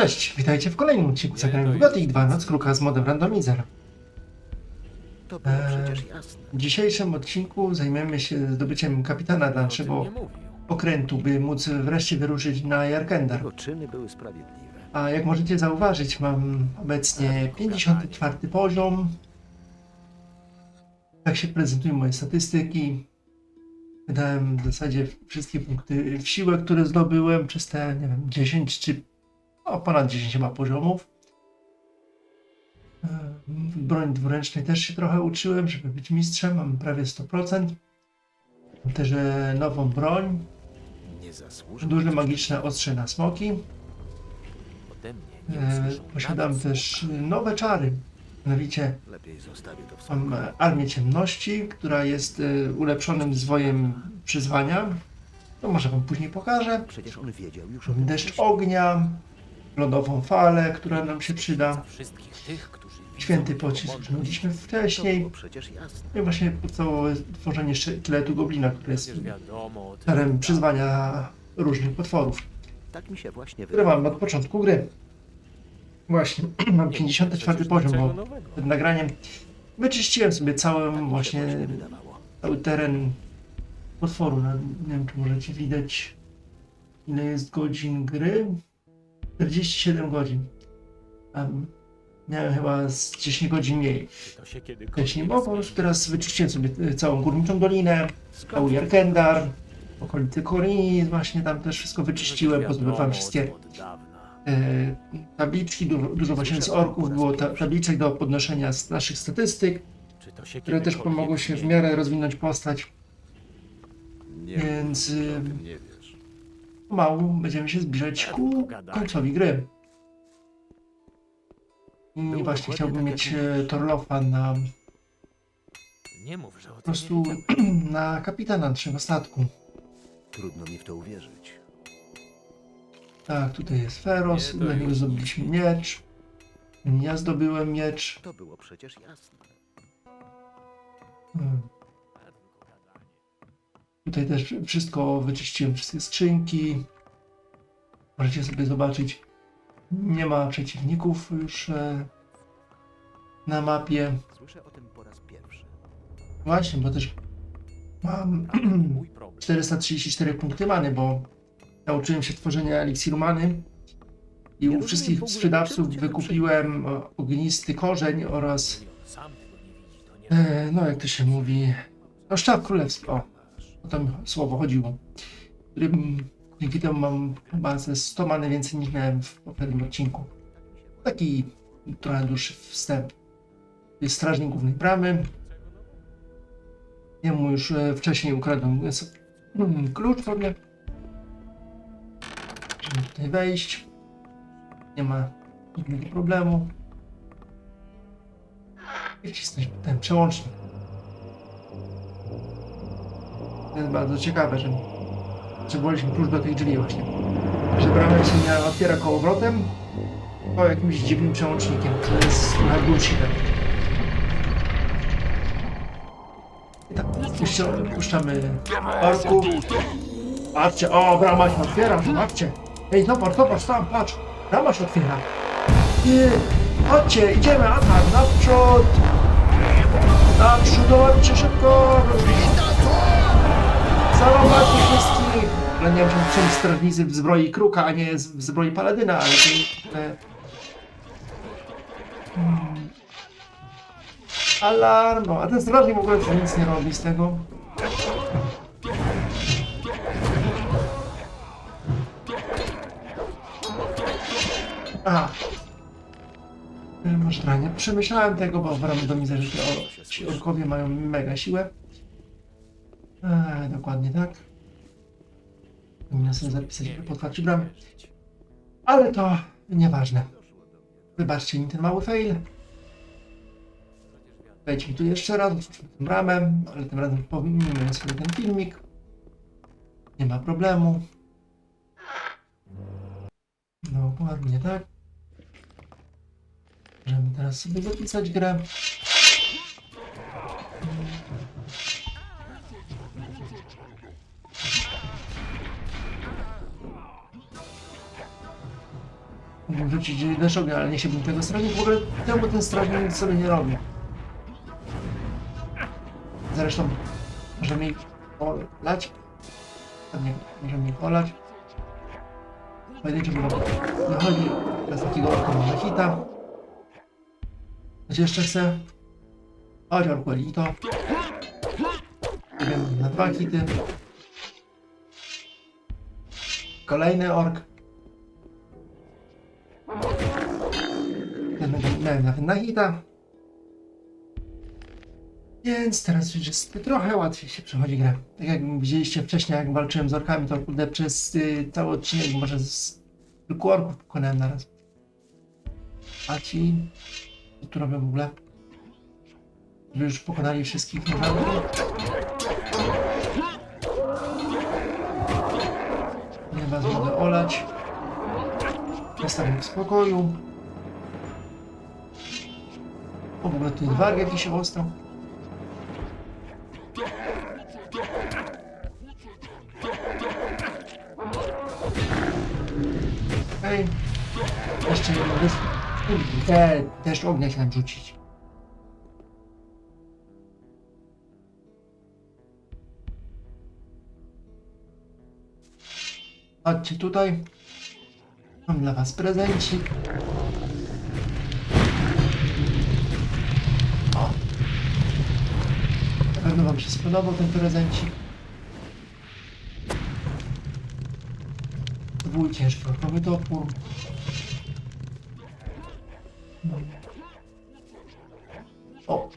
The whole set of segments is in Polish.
Cześć, witajcie w kolejnym odcinku zagrania w Gothic 2 Noc Kruka z modem Randomizer. To było Eee, przecież jasne. W dzisiejszym odcinku zajmiemy się zdobyciem kapitana dla naszego nie mówił. okrętu, by móc wreszcie wyruszyć na Jarkendar. Jego czyny były sprawiedliwe. A jak możecie zauważyć, mam obecnie 54 poziom. Tak się prezentują moje statystyki. Wydałem w zasadzie wszystkie punkty w siłę, które zdobyłem przez te, nie wiem, 10 czy no, ponad 10 chyba poziomów. E, broń dwuręcznej też się trochę uczyłem, żeby być mistrzem. Mam prawie 100%. Mam też e, nową broń. Duże magiczne ostrze na smoki. E, posiadam też nowe czary. Mianowicie mam Armię Ciemności, która jest ulepszonym zwojem przyzwania. To może wam później pokażę. Przecież on wiedział już o. Deszcz ognia, lodową falę, która nam się przyda. Święty pocisk mądrość. mieliśmy wcześniej. i właśnie podstawowe tworzenie szkieletu goblina, które jest celem przyzwania różnych potworów, Tak mi się właśnie które mam od początku gry. Właśnie, mam 54 Przecież poziom, bo przed nagraniem wyczyściłem sobie Tak mi się właśnie cały teren potworu. Nie wiem, czy możecie widać, ile jest godzin gry. 47 godzin. Um, miałem chyba z 10 godzin mniej. Wcześniej, bo po prostu teraz wyczyściłem sobie e, całą górniczą dolinę, cały Jarkendar, okolice Korini, właśnie tam też wszystko wyczyściłem, o wszystkie e, tabliczki, dużo, dużo właśnie z orków, było ta, tabliczek do podnoszenia z naszych statystyk, które też pomogły się w miarę rozwinąć postać. Więc, że o ym, tym nie wiesz. Pomału będziemy się zbliżać ku końcowi gry. I właśnie chciałbym tak, mieć e, Torlofa na Nie mów, że o po prostu na kapitana naszego statku. Trudno mi w to uwierzyć. Tak, tutaj jest Feros, dla niego zdobyliśmy miecz. Ja zdobyłem miecz. To było przecież jasne. Hmm. Tutaj też wszystko wyczyściłem, wszystkie skrzynki. Możecie sobie zobaczyć. Nie ma przeciwników już e, na mapie. Słyszę o tym po raz pierwszy. Właśnie, bo też mam Mój problem. 434 punkty many, bo nauczyłem się tworzenia eliksiru many i u wszystkich sprzedawców wykupiłem ognisty korzeń oraz, e, no jak to się mówi, no sztab królewski, o, o tam słowo chodziło, którym dzięki temu mam chyba ze 100 many więcej niż miałem w poprzednim odcinku. Taki trochę dłuższy wstęp. Jest strażnik głównej bramy. Jemu już e, wcześniej ukradłem mm, klucz pewnie. Żeby tutaj wejść. Nie ma żadnego problemu. I wcisnąć ten przełącznik. To jest bardzo ciekawe, że potrzebowaliśmy klucz do tych drzwi właśnie. Że brama się nie otwiera kołowrotem, to jakimś dziwnym przełącznikiem. To jest trochę bullshitem. I tak, puścia, puszczamy orków. Patrzcie, o, brama się otwiera, zobaczcie. Ej, zobacz, zobacz, tam, patrz. Brama się otwiera. I chodźcie, idziemy, atak, naprzód. Naprzód, dołączcie szybko. Ich wszystkich. Ale nie wiem, są strażnicy w zbroi kruka, a nie w zbroi paladyna, ale to... E... Hmm. Alarm! No, a ten strażnik w ogóle nic nie robi z tego. Aha. E, Może trochę nie przemyślałem tego, bo w randomizerze że o, ci orkowie mają mega siłę. Eee, dokładnie tak. Powinienem sobie zapisać Nie wiem, po otwarciu jak bramy. Ale to nieważne. Wybaczcie mi ten mały fail. Wejdźmy tu jeszcze raz, otwórzmy tę bramę, ale tym razem pominimy sobie ten filmik. Nie ma problemu. Dokładnie tak. Możemy teraz sobie zapisać grę. Mógłbym rzucić deszcz ognia, ale nie chciałbym tego strażnik. W ogóle czemu ten strażnik nic sobie nie robi? Zresztą może mi olać. Tam nie, może mi olać. Pojedynczy było wychodzi teraz takiego orka na hita. Coś jeszcze chcę? Chodź orku elito. Idziemy na dwa hity. Kolejny ork. Ten miałem nawet na hita. Więc teraz już jest trochę łatwiej się przechodzi grę. Tak jak widzieliście wcześniej, jak walczyłem z orkami, to kurde przez y, cały odcinek może z kilku orków pokonałem naraz. A ci... Co tu robią w ogóle? Żeby już pokonali wszystkich naprawdę? Nie was mogę olać. Zostawiam w spokoju. O, w ogóle tu warg jakiś ostał. Okej. Jeszcze jeden deszcz. Kurde, deszcz ognia chciałem rzucić. Chodźcie tutaj. Mam dla was prezencik. O. Na pewno wam się spodobał ten prezencik. Był ciężki orkowy topór. O!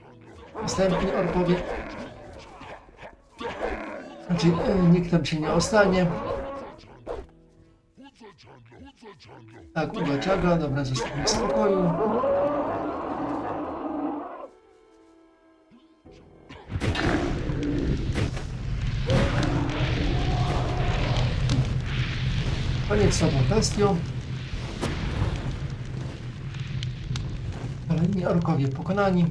Następni orkowie. Znaczy, e, nikt tam się nie ostanie. Tak, Uga Czaga, dobra, zostawmy w spokoju. Koniec tą bestią. Kolejni orkowie pokonani.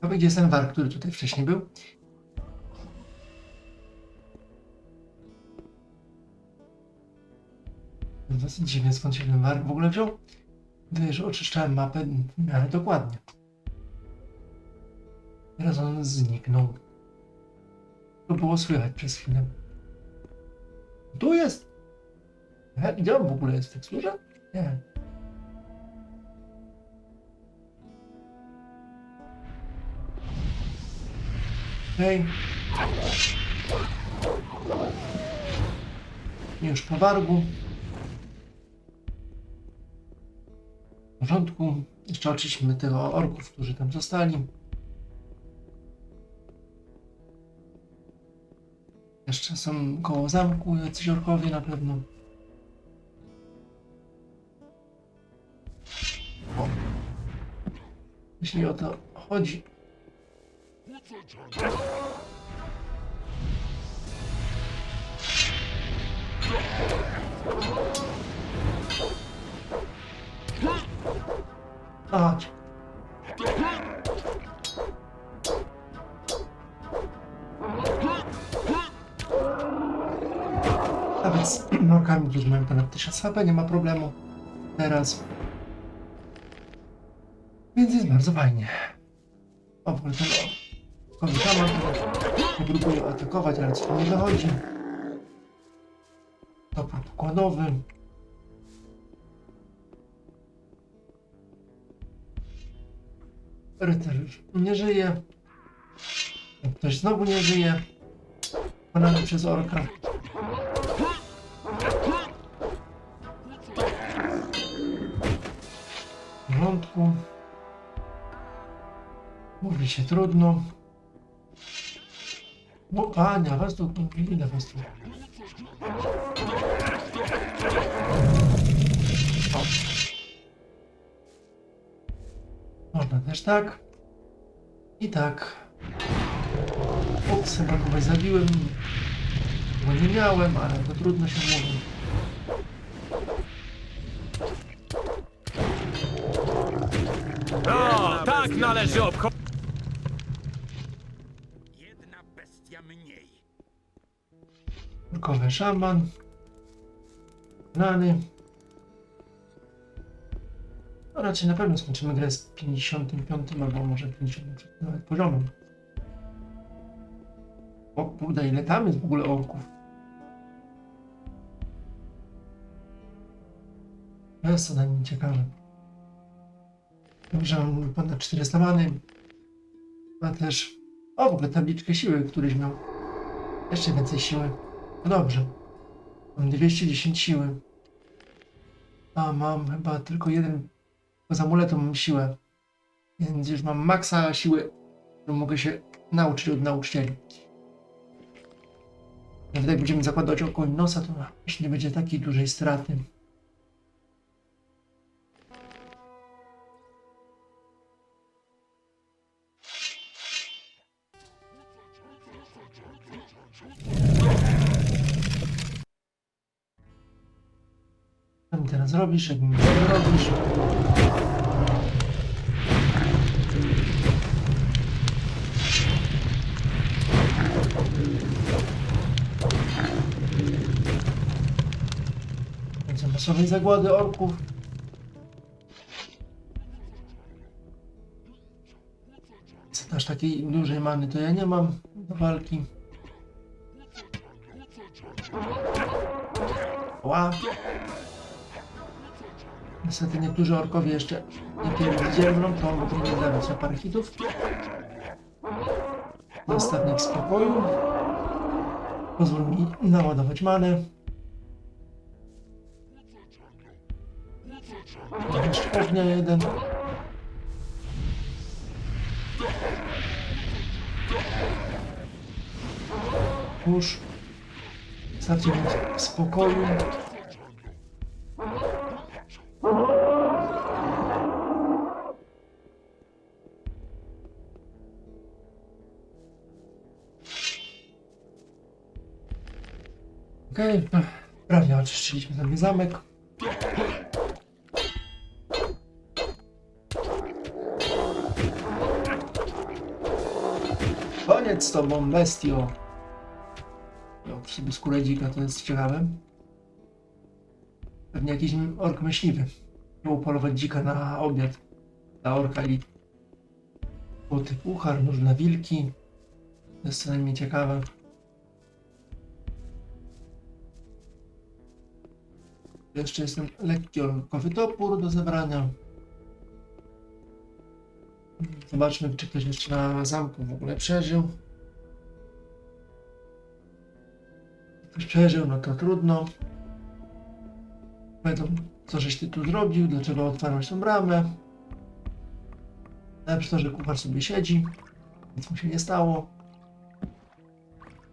To będzie ten war, który tutaj wcześniej był. Dosyć dziwnie skąd się ten war w ogóle wziął. Że oczyszczałem mapę w dokładnie. Teraz on zniknął. To było słychać przez chwilę. Tu jest! He, Gdzie on w ogóle jest w teksturze? Nie. Okej. Już po wargu. W porządku. Jeszcze oczyśmy tego orków, którzy tam zostali. Jeszcze są koło zamku jacyś orkowie na pewno. O. Jeśli o to chodzi. Chodź. Nawet z orkami, którzy mają ponad 1000 HP, nie ma problemu. Teraz. Więc jest bardzo fajnie. O, w ogóle ten szaman nie próbuje atakować, ale co nie wychodzi. Topór pokładowy. Rycerz nie żyje. Ktoś znowu nie żyje. Pokonany przez orka. W porządku. Mówi się trudno. O, pania, was tu, ile was tu? Można też tak. I tak. Ups, chyba kogoś zabiłem. Bo nie miałem, ale to trudno się mówi. No, tak należy obchodzić. Jedna bestia mniej. Orkowy szaman. Rany. No raczej na pewno skończymy grę z 55 albo może 50 nawet poziomem. O kurde, ile tam jest w ogóle orków? To jest co najmniej ciekawe. Dobrze, mam ponad 400 many. Ma też... O, w ogóle tabliczkę siły któryś miał. Jeszcze więcej siły. No dobrze. Mam 210 siły. A mam chyba tylko jeden. Bo z amuletu mam siłę. Więc już mam maksa siły, którą mogę się nauczyć od nauczycieli. Nawet jak będziemy zakładać około nosa, to nie będzie takiej dużej straty. Co mi teraz robisz? Jak mi to robisz? Będzie masowej zagłady orków. Aż takiej dużej many to ja nie mam do walki. Ła. Niestety niektórzy orkowie jeszcze nie pierdzielną, to powinien zabić na parę hitów. Zostaw mnie w spokoju. Pozwól mi naładować manę. Jeszcze ognia jeden. Już. Zostawcie mnie w spokoju. Okej, okay. prawie oczyszczyliśmy sobie zamek. Koniec z tobą, bestio. No, sobie skórę dzika, to jest ciekawe. Pewnie jakiś ork myśliwy. Miał polować dzika na obiad. Dla orka i złoty puchar, różne wilki. To jest co najmniej ciekawe. Jeszcze jest ten lekki orkowy topór do zebrania. Zobaczmy, czy ktoś jeszcze na zamku w ogóle przeżył. Ktoś przeżył, no to trudno. Powiedzą, co żeś ty tu zrobił, dlaczego otwarłeś tą bramę. Najlepsze to, że kucharz sobie siedzi, nic mu się nie stało.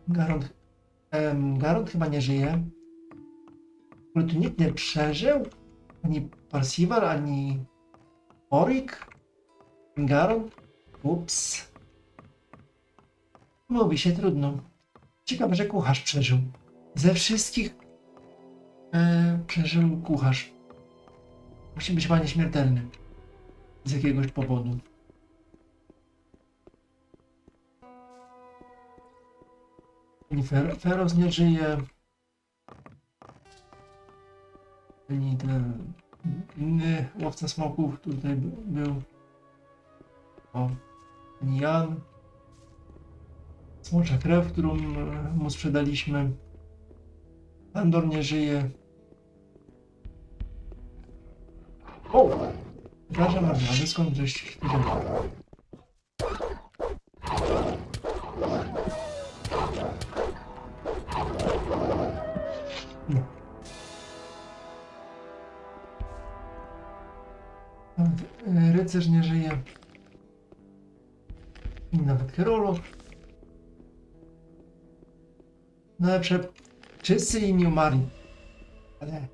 Garont, em, chyba nie żyje. Ogóle tu nikt nie przeżył? Ani Parsival, ani Orik? Garon? Ups. Mówi się trudno. Ciekawe, że kucharz przeżył. Ze wszystkich e, przeżył kucharz. Musi być chyba nieśmiertelny. Z jakiegoś powodu. Fer Feroz nie żyje. Ani ten inny łowca smoków tutaj by- był. O, ani Jan. Smocza krew, którą e, mu sprzedaliśmy. Andor nie żyje. O! Przepraszam bardzo, ale skąd żeś tu Rycerz nie żyje. I nawet Herolog. Najlepsze. Wszyscy inni umarli. Ale.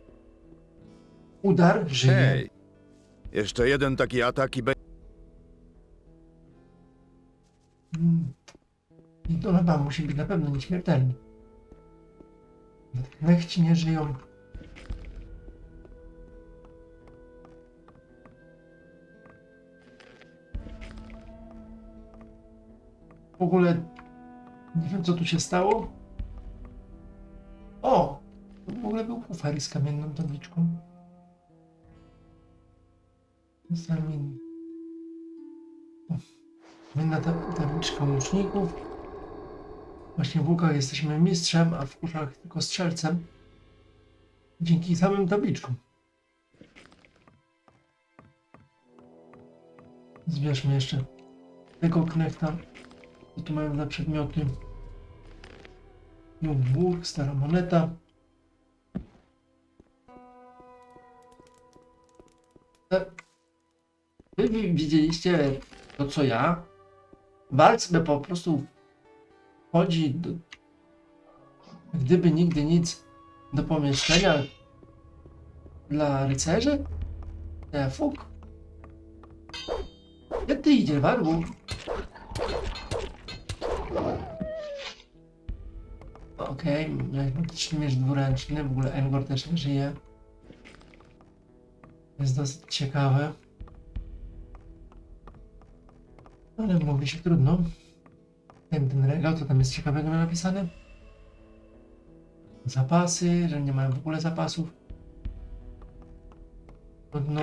Udar żyje. Hej! Jeszcze jeden taki atak i będzie... Mm. I to chyba musi być na pewno nieśmiertelny. Nawet Knechci nie żyją. W ogóle nie wiem co tu się stało. O! To było ogóle był kufer z kamienną tabliczką? Egzamin. Kamienna ta- tabliczka łuczników. Właśnie w łukach jesteśmy mistrzem, a w kuszach tylko strzelcem. Dzięki samym tabliczkom. Zbierzmy jeszcze tego knechta. Co tu mają za przedmioty? Jungburg, stara moneta. E, Wy wi- widzieliście to, co ja? Walc by po prostu wchodzi do, gdyby nigdy nic do pomieszczenia dla rycerzy? Nie, fuk. Gdzie ty idzie, Wargu? Okej, okay, magiczny miecz dwuręczny, w ogóle Engor też nie żyje. Jest dosyć ciekawe. Ale mówi się trudno. Ten, ten regał, co tam jest ciekawego napisane? Zapasy, że nie mają w ogóle zapasów. Trudno.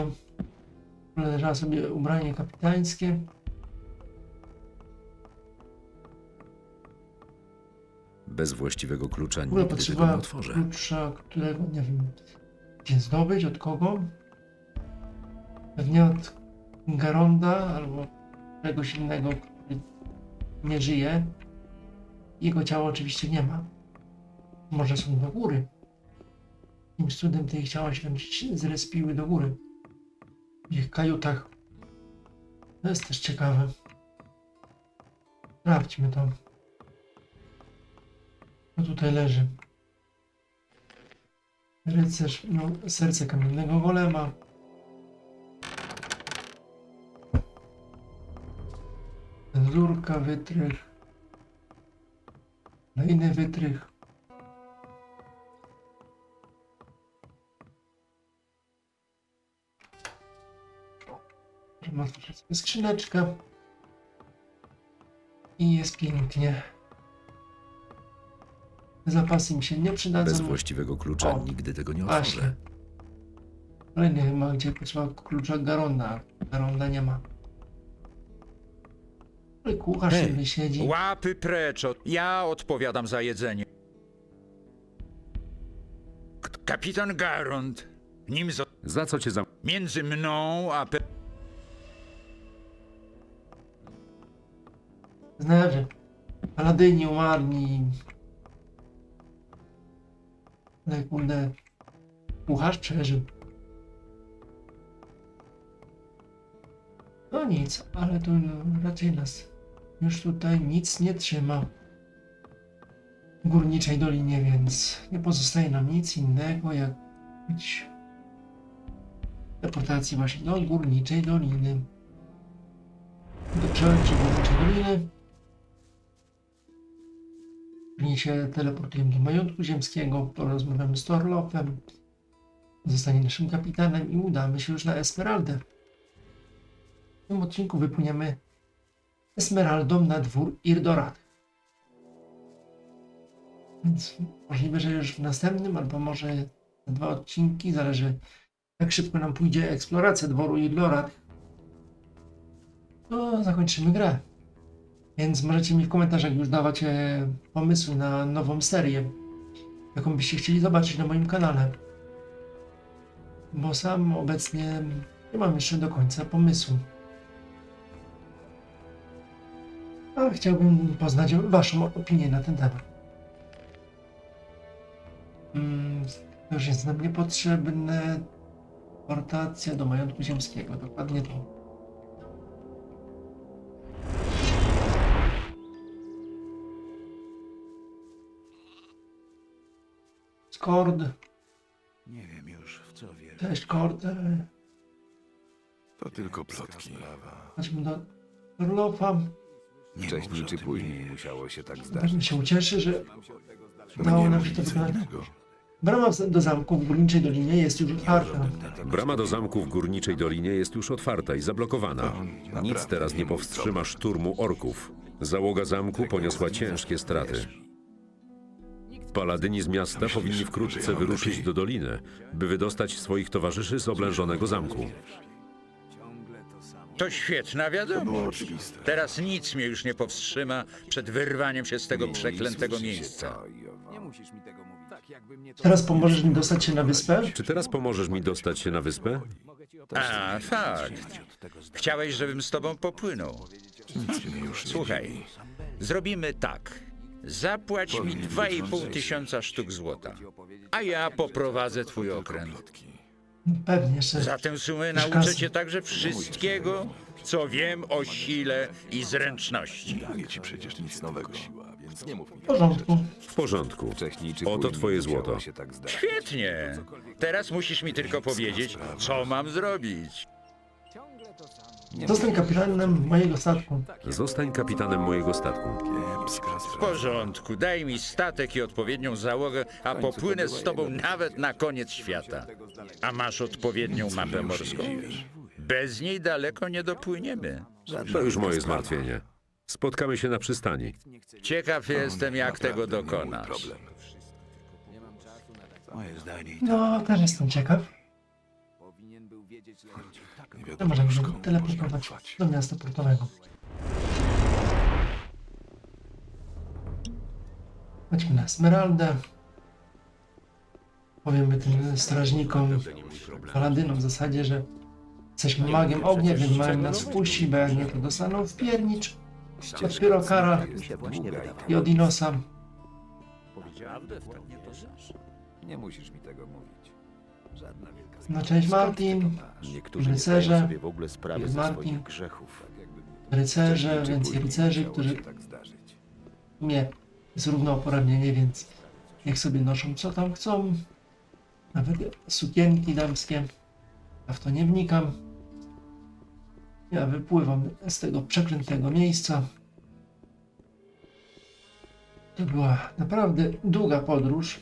Leżała sobie ubranie kapitańskie. Bez właściwego klucza W ogóle nigdy tego nie potrzebowałem otworzę. klucza, którego nie wiem gdzie zdobyć, od kogo. Pewnie od Garonda albo czegoś innego, który nie żyje. Jego ciała oczywiście nie ma. Może są do góry. Jakimś cudem te ich ciała się tam zrespiły do góry. W ich kajutach. To jest też ciekawe. Sprawdźmy to. Co tutaj leży? Rycerz miał serce kamiennego golema. Cenzurka, wytrych. Wytrych. Ma tu sobie skrzyneczka. I jest pięknie. Zapasy mi się nie przydadzą. Bez właściwego klucza O, nigdy tego nie Właśnie. otworzę. Kolejny chyba, gdzie potrzeba klucza Garonda. Garonda nie ma. Ale kucharz Hej, sobie siedzi. Łapy precz od... Ja odpowiadam za jedzenie. K- Kapitan Garond, nim zo... Za co cię za... Między mną a pe... Znałem, że paladyni umarli. Ale kurde, kucharz przeżył. No nic, ale to raczej nas już tutaj nic nie trzyma w górniczej dolinie, więc nie pozostaje nam nic innego jak być deportacji właśnie do górniczej doliny. Do przeleci górniczej doliny. Się teleportujemy do majątku ziemskiego, porozmawiamy z Torlofem, zostanie naszym kapitanem i udamy się już na Esmeraldę. W tym odcinku wypłyniemy Esmeraldą na dwór Irdorad. Więc możliwe, że już w następnym, albo może za dwa odcinki, zależy jak szybko nam pójdzie eksploracja dworu Irdorad, to zakończymy grę. Więc możecie mi w komentarzach już dawać e, pomysły na nową serię, jaką byście chcieli zobaczyć na moim kanale. Bo sam obecnie nie mam jeszcze do końca pomysłu. Ale chciałbym poznać Waszą opinię na ten temat. Mm, to już jest nam niepotrzebne. Portacja do majątku ziemskiego, dokładnie to. Skord, Nie wiem już, w co wierzyć. cześć Kord. To tylko plotki. Chodźmy do Orlofa. Nie Wcześniej mów, czy że później wiesz. musiało się tak Pewnie zdarzyć. się ucieszy, że Mnie udało nam się to nic wykonać. innego. Brama w- do zamku w Górniczej Dolinie jest już otwarta. Brama do zamku w Górniczej Dolinie jest już otwarta i zablokowana. Nic teraz nie powstrzyma szturmu orków. Załoga zamku poniosła ciężkie straty. Paladyni z miasta powinni wkrótce wyruszyć do doliny, by wydostać swoich towarzyszy z oblężonego zamku. To świetna wiadomość. Teraz nic mnie już nie powstrzyma przed wyrwaniem się z tego przeklętego miejsca. to i owo. Nie musisz mi tego mówić. Tak. Teraz pomożesz mi dostać się na wyspę? Czy teraz pomożesz mi dostać się na wyspę? A, fakt. Chciałeś, żebym z tobą popłynął. Nic mnie już nie Słuchaj, zrobimy tak. Zapłać mi Powinien być 2,5 mądrzejszy. tysiąca sztuk złota, a ja poprowadzę twój okręt. Pewnie jeszcze. Za tę sumę nauczę cię także wszystkiego, co wiem o sile i zręczności. Daję ci przecież nic nowego. Więc nie mów mi. W porządku. W porządku. Oto twoje złoto. tak. Świetnie. Teraz musisz mi tylko powiedzieć, co mam zrobić. Zostań kapitanem mojego statku. Zostań kapitanem mojego statku. W porządku, daj mi statek i odpowiednią załogę, a popłynę z tobą nawet na koniec świata. A masz odpowiednią mapę morską? Bez niej daleko nie dopłyniemy. To już moje zmartwienie. Spotkamy się na przystani. Ciekaw jestem, jak tego dokonasz. Moje zdanie. No, też jestem ciekaw. To możemy komu teleportować ufać. do miasta portowego. Chodźmy na Esmeraldę. Powiemy tym strażnikom, paladynom w zasadzie, że jesteśmy magiem ognia, więc mają nas wpuścić, bo jak nie, to dostaną w piernicz. Od Pyrokara i od Inosa. Nie musisz mi tego mówić. Żadna wielka No cześć Martin, Rycerze, zdają sobie w ogóle sprawy jest ze Martin. swoich grzechów. rycerze, później rycerzy, którzy tak zdarzyć. nie jest równouprawnienie, więc niech sobie noszą co tam chcą. Nawet sukienki damskie. Ja w to nie wnikam. Ja wypływam z tego przeklętego miejsca. To była naprawdę długa podróż.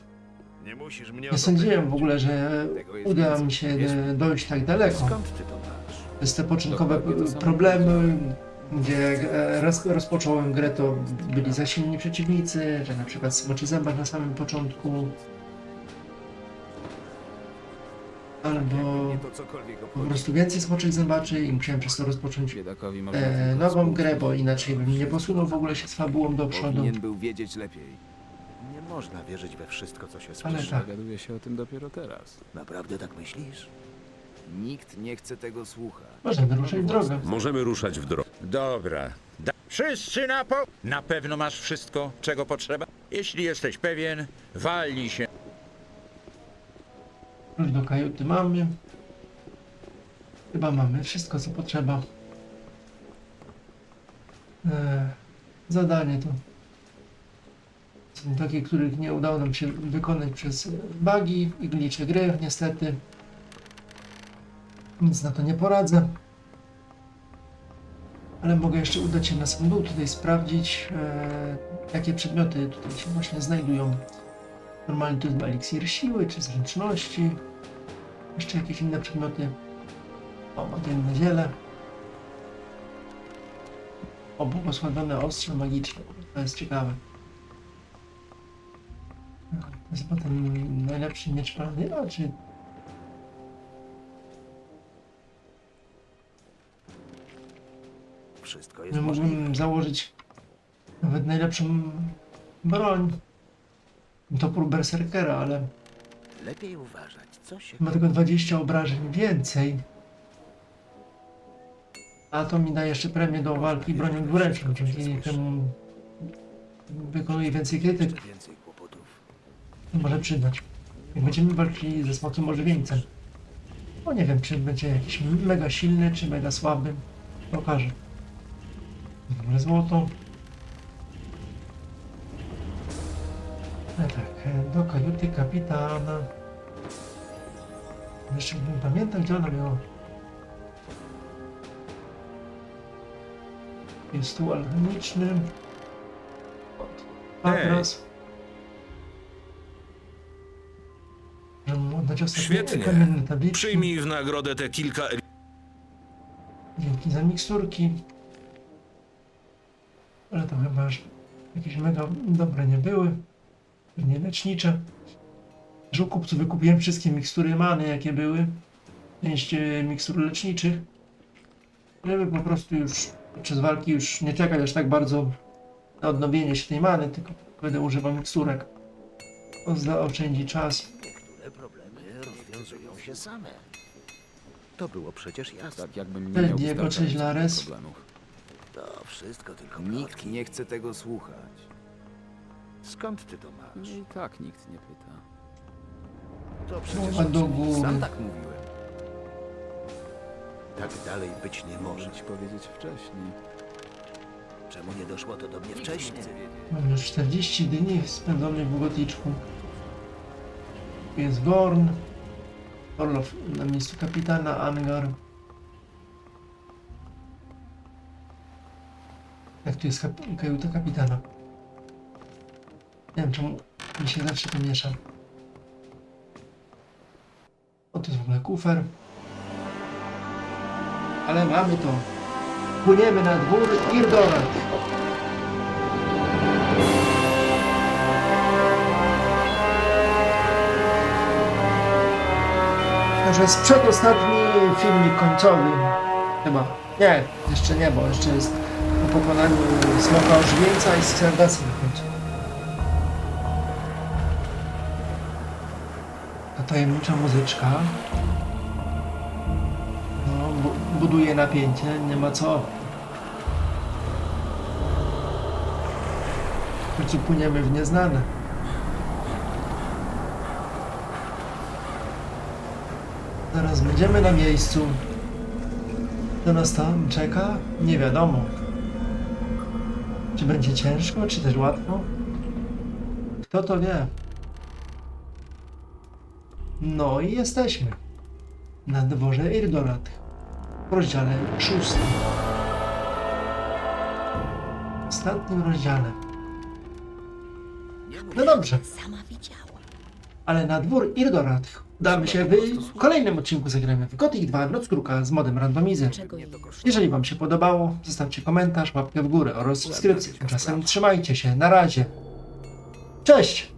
Nie musisz mnie Nie sądziłem w ogóle, że uda mi się e, dojść tak daleko. Skąd ty to masz? Przez te początkowe problemy, gdzie jak e, roz, rozpocząłem grę, to byli za silni przeciwnicy, że na przykład smoczy zębak na samym początku. Albo po prostu więcej smoczych zębaczy i musiałem przez to rozpocząć e, nową grę, bo inaczej bym nie posunął w ogóle się z fabułą do przodu. Powinien był wiedzieć lepiej. Nie można wierzyć we wszystko, co się Ale słyszy. tak, Dowiaduję się o tym dopiero teraz. Naprawdę tak myślisz? Nikt nie chce tego słuchać. możemy ruszyć w drogę. Możemy ruszać w drogę. Dobra. Da Wszyscy na po... Na pewno masz wszystko, czego potrzeba? Jeśli jesteś pewien, walnij się. Klucz do kajuty mamy. Chyba mamy wszystko, co potrzeba. E, zadanie to takie, których nie udało nam się wykonać przez bugi i glicze gry, niestety. Nic na to nie poradzę. Ale mogę jeszcze udać się na sam dół, tutaj sprawdzić, e, jakie przedmioty tutaj się właśnie znajdują. Normalnie to jest eliksir siły czy zręczności. Jeszcze jakieś inne przedmioty. O, bagienne ziele. O, błogosławione ostrze magiczne. To jest ciekawe. To jest potem najlepszy miecz paladyna, czy... Wszystko jest Ja możliwe. mógłbym założyć nawet najlepszą broń. Topór berserkera, ale Lepiej uważać, co się... ma tylko 20 obrażeń więcej. A to mi da jeszcze premię do walki bronią dwuręczną, dzięki temu wykonuje więcej krytyk. Jeszcze więcej może przydać. Jak będziemy walczyli ze smokiem ożywieńcem. No nie wiem, czy będzie jakiś mega silny, czy mega słaby. Pokażę. Dobre złoto. No tak, e, do kajuty kapitana. Jeszcze bym pamiętał, gdzie ona miała. Jest stół alchemiczny. Od Patras. Że mu oddać ostatnie Świetnie. kamienne tabliczki. Przyjmij w nagrodę te kilka Dzięki za miksturki. Ale to chyba aż jakieś mega dobre nie były. pewnie lecznicze. Żółkupcu wykupiłem wszystkie mikstury many, jakie były. Część e, mikstur leczniczych. Żeby po prostu już podczas walki już nie czekać aż tak bardzo na odnowienie się tej many, tylko będę używał miksturek. To zaoszczędzi czas. Rozwiązują się same. To było przecież jasne. Tak jakbym nie miał Diego, wystarczająco cześć, Lares. problemów. To wszystko tylko Nikt plotki. nie chce tego słuchać. Skąd ty to masz? Mnie i tak nikt nie pyta. To przecież A do góry. Sam tak mówiłem. tak dalej być nie może. Może ci powiedzieć wcześniej. Czemu nie doszło to do mnie wcześniej? Mam już 40 dni spędzonych w Goticzku. Jest Gorn. Orlow na miejscu kapitana, Angar. Jak tu jest kap- kajuta kapitana? Nie wiem czemu mi się zawsze to miesza. O, to jest w ogóle kufer. Ale mamy to. Płyniemy na dwór Irdorat. To jest przedostatni filmik końcowy. Chyba. Nie, jeszcze nie, bo jeszcze jest po pokonaniu smoka ożywieńca i Xerdacy na końcu. Ta tajemnicza muzyczka. No, bu- buduje napięcie, nie ma co. W końcu płyniemy w nieznane. Zaraz będziemy na miejscu. Co nas tam czeka? Nie wiadomo. Czy będzie ciężko, czy też łatwo? Kto to wie? No i jesteśmy. Na dworze Irdorat. W rozdziale szóstym. W ostatnim rozdziale. No dobrze. Sama. Ale na dwór Irdorat udamy się w kolejnym odcinku zagramy w Gothic 2 Noc Kruka z modem randomizer. Jeżeli Wam się podobało, zostawcie komentarz, łapkę w górę oraz subskrypcję. Tymczasem trzymajcie się, na razie. Cześć!